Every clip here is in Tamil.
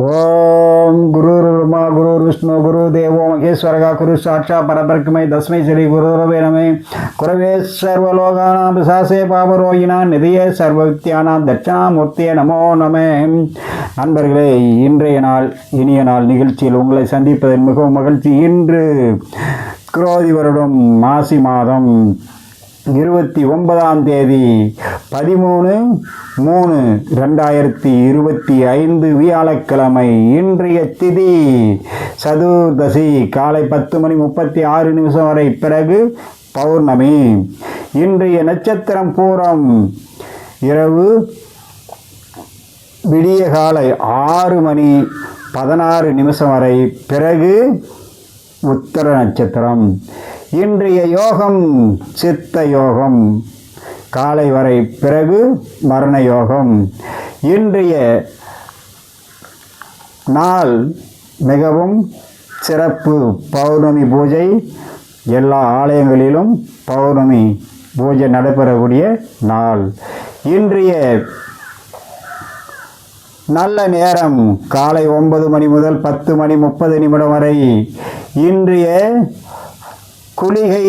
ஓம் குரு பிரம்மா குரு விஷ்ணு குரு தேவோ மகேஸ்வரகா குரு சாட்சா பரபரக்குமை தஸ்மை ஸ்ரீ குருவே நமே. குரவே சர்வலோகானாம் பிசாசே பாபரோகினாம் நிதியே சர்வவித்யானாம் தட்சிணாமூர்த்தியே நமோ நமே. நண்பர்களே இன்றைய நாள் இனிய நாள் நிகழ்ச்சியில் உங்களை சந்திப்பதில் மிகவும் மகிழ்ச்சி. இன்று குரோதி வருடம் மாசி மாதம் இருபத்தி ஒன்பதாம் தேதி பதிமூணு மூணு ரெண்டாயிரத்தி இருபத்தி ஐந்து வியாழக்கிழமை இன்றைய திதி சதுர்தசி காலை பத்து மணி முப்பத்தி ஆறு நிமிஷம் வரை பிறகு பௌர்ணமி. இன்றைய நட்சத்திரம் பூரம் இரவு விடிய காலை ஆறு மணி பதினாறு நிமிஷம் வரை பிறகு உத்தர நட்சத்திரம். இன்றைய யோகம் சித்த யோகம். காலை வரை பிறகு மரண யோகம் இன்றைய நாள் மிகவும் சிறப்பு. பௌர்ணமி பூஜை. எல்லா ஆலயங்களிலும் பௌர்ணமி பூஜை நடைபெறக்கூடிய நாள். இன்றைய நல்ல நேரம் காலை ஒன்பது மணி முதல் பத்து மணி முப்பது நிமிடம் வரை. இன்றைய குளிகை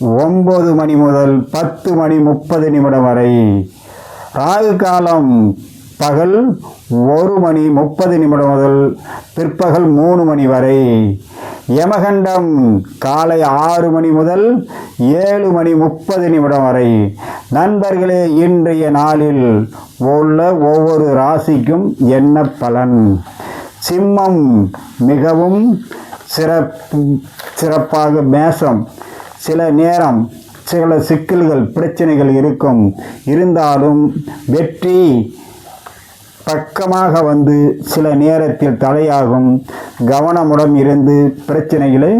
ஒன்பது மணி முதல் பத்து மணி முப்பது நிமிடம் வரை. ராகு காலம் பகல் ஒரு மணி முப்பது நிமிடம் முதல் பிற்பகல் மூணு மணி வரை. யமகண்டம் காலை ஆறு மணி முதல் ஏழு மணி முப்பது நிமிடம் வரை. நண்பர்களே இன்றைய நாளில் உள்ள ஒவ்வொரு ராசிக்கும் என்ன பலன்? சிம்மம் மிகவும் சிறப்பு சிறப்பாக மேசம் சில நேரம் சில சிக்கல்கள் பிரச்சனைகள் இருக்கும். இருந்தாலும் வெற்றி பக்கமாக வந்து சில நேரத்தில் தலையாகும் கவனமுடன் இருந்து பிரச்சனைகளை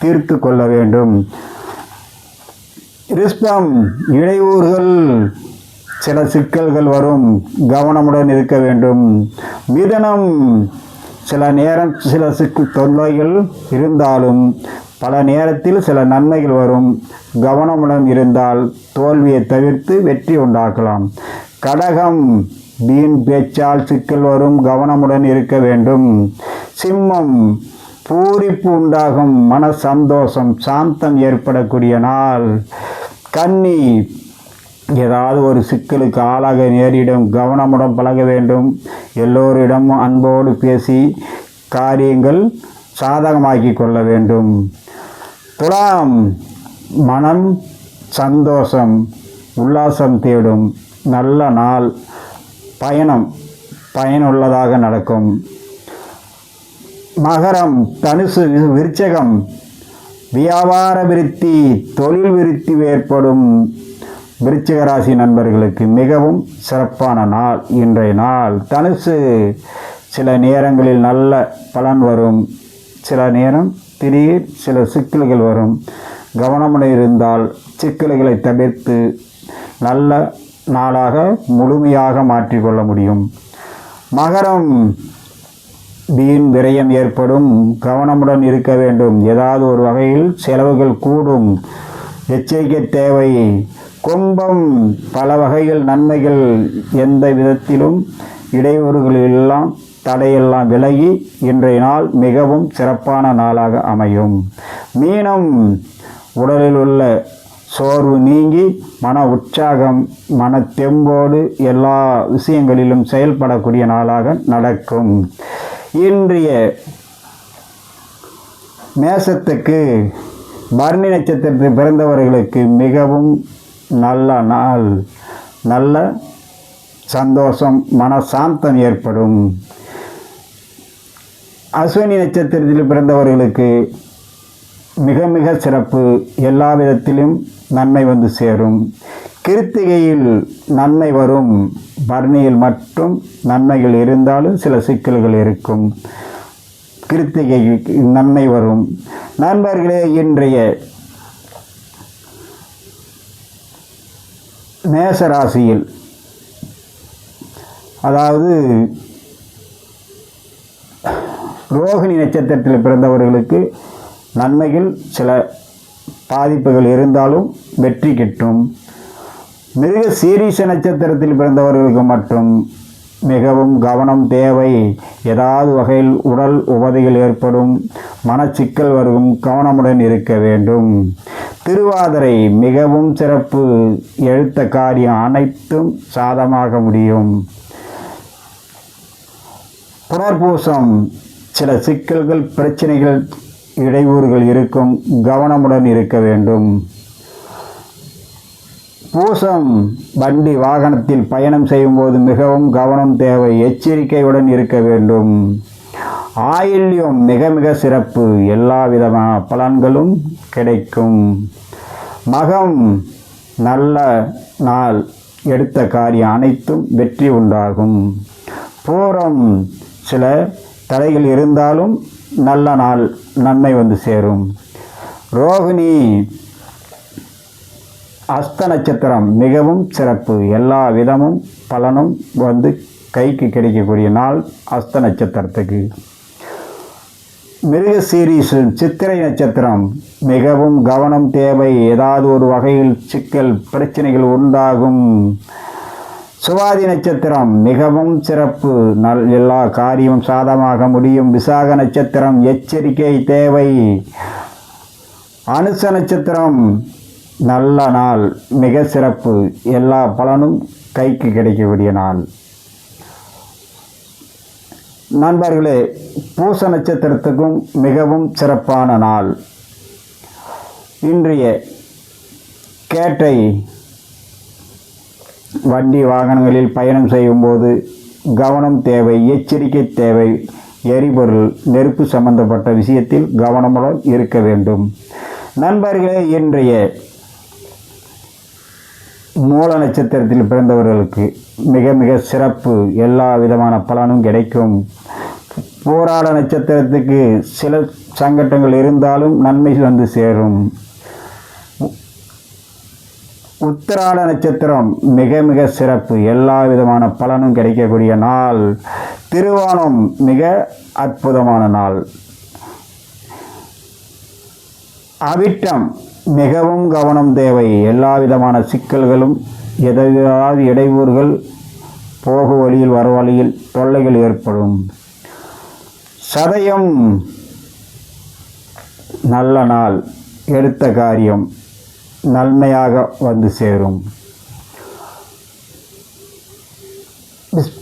தீர்த்து கொள்ள வேண்டும். ரிஸ்பம் இடையூறுகள் சில சிக்கல்கள் வரும். கவனமுடன் இருக்க வேண்டும். மிதனம் சில நேரம் சில சிக்கல் தொல்லைகள் இருந்தாலும் பல நேரத்தில் சில நன்மைகள் வரும். கவனமுடன் இருந்தால் தோல்வியை தவிர்த்து வெற்றி உண்டாக்கலாம். கடகம் வீண் பேச்சால் சிக்கல் வரும். கவனமுடன் இருக்க வேண்டும். சிம்மம் பூரிப்பு உண்டாகும். மன சந்தோஷம் சாந்தம் ஏற்படக்கூடிய நாள். கன்னி ஏதாவது ஒரு சிக்கலுக்கு ஆளாக நேரிடும். கவனமுடன் பழக வேண்டும். எல்லோரிடமும் அன்போடு பேசி காரியங்கள் சாதகமாக்கி கொள்ள வேண்டும். துலாம் மனம் சந்தோஷம் உல்லாசம் தேடும் நல்ல நாள். பயணம் பயனுள்ளதாக நடக்கும். மகரம் தனுசு விருச்சகம். வியாபார விருத்தி தொழில் விருத்தி ஏற்படும். விருச்சிக ராசி நண்பர்களுக்கு மிகவும் சிறப்பான நாள். இன்றைய நாள் தனுசு. சில நேரங்களில் நல்ல பலன் வரும். சில நேரம் திடீர் சில சிக்கல்கள் வரும். கவனமுடன் இருந்தால் சிக்கல்களை தவிர்த்து நல்ல நாளாக முழுமையாக மாற்றிக்கொள்ள முடியும். மகரம் வீண் விரயம் ஏற்படும். கவனமுடன் இருக்க வேண்டும். ஏதாவது ஒரு வகையில் செலவுகள் கூடும். எச்சரிக்கை தேவை. கும்பம் பல வகையில் நன்மைகள் எந்த விதத்திலும் இடையூறுகள் எல்லாம் தடையெல்லாம் விலகி இன்றைய நாள் மிகவும் சிறப்பான நாளாக அமையும். மீனம் உடலில் உள்ள சோர்வு நீங்கி மன உற்சாகம் மன தெம்போடு எல்லா விஷயங்களிலும் செயல்படக்கூடிய நாளாக நடக்கும். இன்றைய மேசத்துக்கு பரணி நட்சத்திரத்தில் பிறந்தவர்களுக்கு மிகவும் நல்ல நாள். நல்ல சந்தோஷம் மன சாந்தம் ஏற்படும். அஸ்வினி நட்சத்திரத்தில் பிறந்தவர்களுக்கு மிக மிக சிறப்பு. எல்லா விதத்திலும் நன்மை வந்து சேரும். கிருத்திகையில் நன்மை வரும். பரணியில் மட்டும் நன்மைகள் இருந்தாலும் சில சிக்கல்கள் இருக்கும். கிருத்திகைக்கு நன்மை வரும். நண்பர்களே இன்றைய மேசராசியில் அதாவது ரோகிணி நட்சத்திரத்தில் பிறந்தவர்களுக்கு நன்மைகள் சில பாதிப்புகள் இருந்தாலும் வெற்றி கிட்டும். மிருக சீரிஷ நட்சத்திரத்தில் பிறந்தவர்களுக்கு மட்டும் மிகவும் கவனம் தேவை. ஏதாவது வகையில் உடல் உபதைகள் ஏற்படும் மனச்சிக்கல் வரும் கவனமுடன் இருக்க வேண்டும். திருவாதிரை மிகவும் சிறப்பு. எழுத்த காரியம் அனைத்தும் சாதமாக முடியும். புனர்பூசம் சில சிக்கல்கள் பிரச்சனைகள் இடையூறுகள் இருக்கும். கவனமுடன் இருக்க வேண்டும். பூசம் வண்டி வாகனத்தில் பயணம் செய்யும்போது மிகவும் கவனம் தேவை. எச்சரிக்கையுடன் இருக்க வேண்டும். ஆயில்யம் மிக மிக சிறப்பு. எல்லா விதமான பலன்களும் கிடைக்கும். மகம் நல்ல நாள். எடுத்த காரியம் அனைத்தும் வெற்றி உண்டாகும். பூரம் சில தடைகள் இருந்தாலும் நல்ல நாள் நன்மை வந்து சேரும். ரோகிணி அஸ்த நட்சத்திரம் மிகவும் சிறப்பு. எல்லா விதமும் பலனும் வந்து கைக்கு கிடைக்கக்கூடிய நாள் அஸ்த நட்சத்திரத்துக்கு. மிருக சீரீஸும் சித்திரை நட்சத்திரம் மிகவும் கவனம் தேவை. ஏதாவது ஒரு வகையில் சிக்கல் பிரச்சனைகள் உண்டாகும். சுவாதி நட்சத்திரம் மிகவும் சிறப்பு. நல் எல்லா காரியமும் சாதமாக முடியும். விசாக நட்சத்திரம் எச்சரிக்கை தேவை. அனுச நட்சத்திரம் நல்ல நாள் மிக சிறப்பு. எல்லா பலனும் கைக்கு கிடைக்கக்கூடிய நாள். நண்பர்களே பூச நட்சத்திரத்துக்கும் மிகவும் சிறப்பான நாள். இன்றைய கேட்டை வண்டி வாகனங்களில் பயணம் செய்யும்போது கவனம் தேவை எச்சரிக்கை தேவை. எரிபொருள் நெருப்பு சம்பந்தப்பட்ட விஷயத்தில் கவனமுடன் இருக்க வேண்டும். நண்பர்களே இன்றைய மூல நட்சத்திரத்தில் பிறந்தவர்களுக்கு மிக மிக சிறப்பு எல்லா விதமான பலனும் கிடைக்கும். போராட நட்சத்திரத்துக்கு சில சங்கட்டங்கள் இருந்தாலும் நன்மை வந்து சேரும். உத்திராட நட்சத்திரம் மிக மிக சிறப்பு. எல்லா விதமான பலனும் கிடைக்கக்கூடிய நாள். திருவோணம் மிக அற்புதமான நாள். அவிட்டம் மிகவும் கவனம் தேவை. எல்லா விதமான சிக்கல்களும் எதாவது இடையூறுகள் போகு வழியில் வர வழியில் தொல்லைகள் ஏற்படும். சதயம் நல்ல நாள். எடுத்த காரியம். நன்மையாக வந்து சேரும்.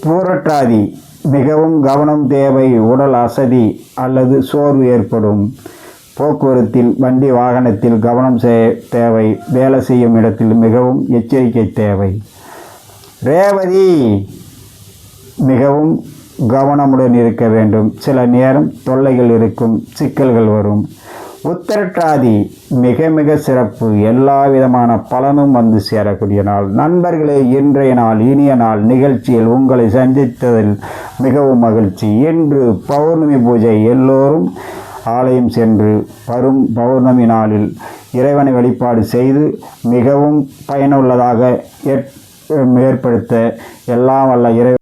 பூரட்டாதி மிகவும் கவனம் தேவை உடல் அசதி அல்லது சோர்வு ஏற்படும். போக்குவரத்தில் வண்டி வாகனத்தில் கவனம் செய் தேவை வேலை செய்யும் இடத்தில் மிகவும் எச்சரிக்கை தேவை. ரேவதி மிகவும் கவனமுடன் இருக்க வேண்டும். சில நேரம் தொல்லைகள் இருக்கும் சிக்கல்கள் வரும். உத்திரட்டாதி மிக மிக சிறப்பு. எல்லா விதமான பலனும் வந்து சேரக்கூடிய நாள். நண்பர்களே இன்றைய நாள் இனிய நாள் நிகழ்ச்சியில் உங்களை சந்தித்ததில் மிகவும் மகிழ்ச்சி. இன்று பௌர்ணமி பூஜை எல்லோரும் ஆலயம் சென்று வரும் பௌர்ணமி நாளில் இறைவனை வழிபாடு செய்து மிகவும் பயனுள்ளதாக ஏற் ஏற்படுத்த எல்லாம் வல்ல இறை